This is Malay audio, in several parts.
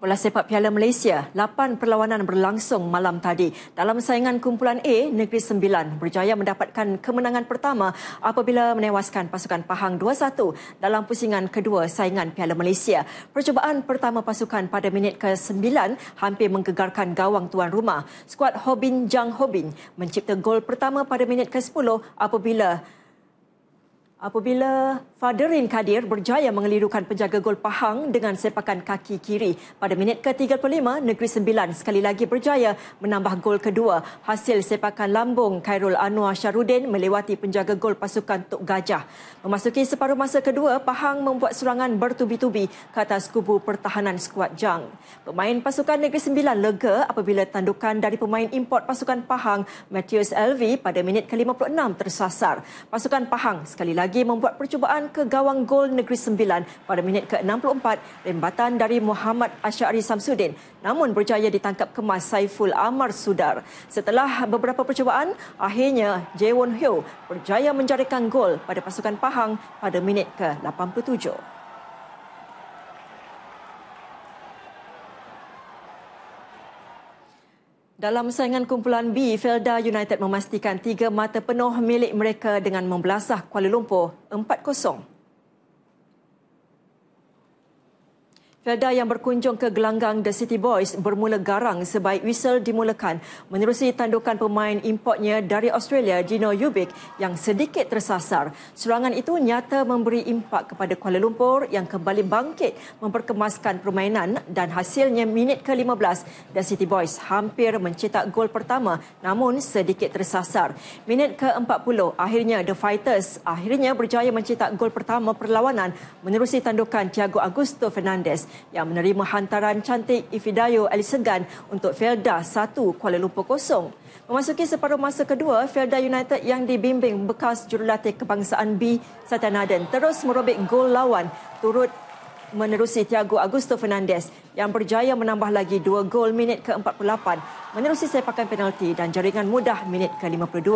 Bola sepak Piala Malaysia, 8 perlawanan berlangsung malam tadi. Dalam saingan kumpulan A, Negeri Sembilan berjaya mendapatkan kemenangan pertama apabila menewaskan pasukan Pahang 2-1 dalam pusingan kedua saingan Piala Malaysia. Percubaan pertama pasukan pada minit ke-9 hampir menggegarkan gawang tuan rumah. Skuad Hobin Jang Hobin mencipta gol pertama pada minit ke-10 apabila Apabila Faderin Kadir berjaya mengelirukan penjaga gol Pahang dengan sepakan kaki kiri. Pada minit ke-35, Negeri Sembilan sekali lagi berjaya menambah gol kedua. Hasil sepakan lambung Khairul Anwar Syarudin melewati penjaga gol pasukan Tok Gajah. Memasuki separuh masa kedua, Pahang membuat serangan bertubi-tubi ke atas kubu pertahanan skuad Jang. Pemain pasukan Negeri Sembilan lega apabila tandukan dari pemain import pasukan Pahang, Matthias Elvi pada minit ke-56 tersasar. Pasukan Pahang sekali lagi lagi membuat percubaan ke gawang gol Negeri Sembilan pada minit ke-64 rembatan dari Muhammad Asyari Samsudin namun berjaya ditangkap kemas Saiful Amar Sudar. Setelah beberapa percubaan, akhirnya Jaewon Hyo berjaya menjarikan gol pada pasukan Pahang pada minit ke-87. Dalam saingan kumpulan B, Felda United memastikan tiga mata penuh milik mereka dengan membelasah Kuala Lumpur 4-0. Felda yang berkunjung ke gelanggang The City Boys bermula garang sebaik whistle dimulakan menerusi tandukan pemain importnya dari Australia, Gino Ubik yang sedikit tersasar. Serangan itu nyata memberi impak kepada Kuala Lumpur yang kembali bangkit memperkemaskan permainan dan hasilnya minit ke-15 The City Boys hampir mencetak gol pertama namun sedikit tersasar. Minit ke-40 akhirnya The Fighters akhirnya berjaya mencetak gol pertama perlawanan menerusi tandukan Thiago Augusto Fernandez yang menerima hantaran cantik Ifidayo Ali Segan untuk Felda 1 Kuala Lumpur kosong. Memasuki separuh masa kedua, Felda United yang dibimbing bekas jurulatih kebangsaan B, Satya Naden, terus merobek gol lawan turut menerusi Thiago Augusto Fernandez yang berjaya menambah lagi dua gol minit ke-48 menerusi sepakan penalti dan jaringan mudah minit ke-52.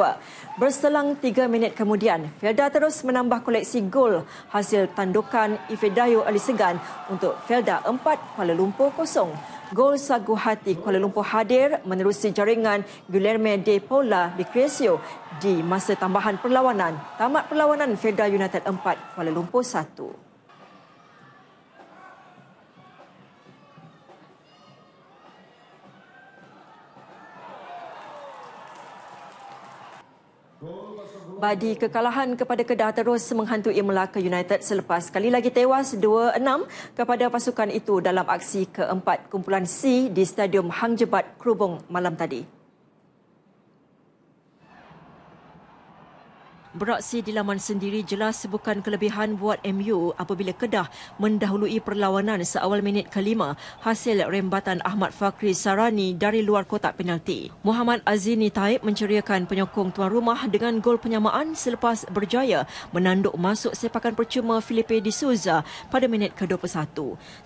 Berselang tiga minit kemudian, Felda terus menambah koleksi gol hasil tandukan Ifedayo Ali Segan untuk Felda 4 Kuala Lumpur kosong. Gol sagu hati Kuala Lumpur hadir menerusi jaringan Guilherme de Paula di Cresio di masa tambahan perlawanan. Tamat perlawanan Felda United 4 Kuala Lumpur 1. Badi kekalahan kepada Kedah terus menghantui Melaka United selepas sekali lagi tewas 2-6 kepada pasukan itu dalam aksi keempat kumpulan C di Stadium Hang Jebat Krubong malam tadi. Beraksi di laman sendiri jelas bukan kelebihan buat MU apabila Kedah mendahului perlawanan seawal minit kelima hasil rembatan Ahmad Fakri Sarani dari luar kotak penalti. Muhammad Azini Taib menceriakan penyokong tuan rumah dengan gol penyamaan selepas berjaya menanduk masuk sepakan percuma Felipe de Souza pada minit ke-21.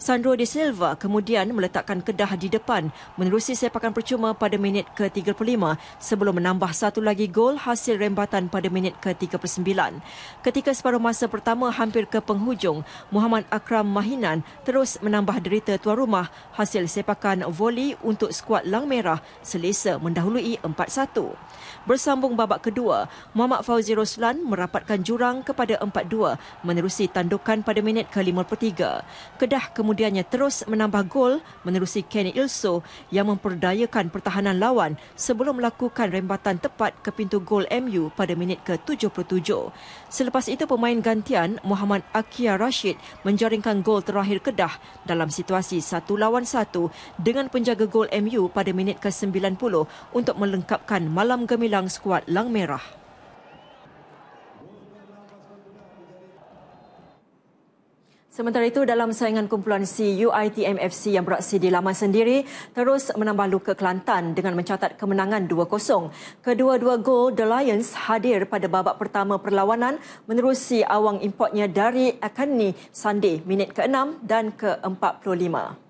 Sandro de Silva kemudian meletakkan Kedah di depan menerusi sepakan percuma pada minit ke-35 sebelum menambah satu lagi gol hasil rembatan pada minit ke 39. Ketika separuh masa pertama hampir ke penghujung, Muhammad Akram Mahinan terus menambah derita tuan rumah hasil sepakan voli untuk skuad Lang Merah selesa mendahului 4-1. Bersambung babak kedua, Muhammad Fauzi Roslan merapatkan jurang kepada 4-2 menerusi tandukan pada minit ke-53. Kedah kemudiannya terus menambah gol menerusi Kenny Ilso yang memperdayakan pertahanan lawan sebelum melakukan rembatan tepat ke pintu gol MU pada minit ke-77. Selepas itu pemain gantian Muhammad Akia Rashid menjaringkan gol terakhir Kedah dalam situasi satu lawan satu dengan penjaga gol MU pada minit ke-90 untuk melengkapkan malam gemilang skuad Lang Merah. Sementara itu, dalam saingan kumpulan C, UITM FC yang beraksi di laman sendiri terus menambah luka Kelantan dengan mencatat kemenangan 2-0. Kedua-dua gol The Lions hadir pada babak pertama perlawanan menerusi awang importnya dari Akani Sunday minit ke-6 dan ke-45.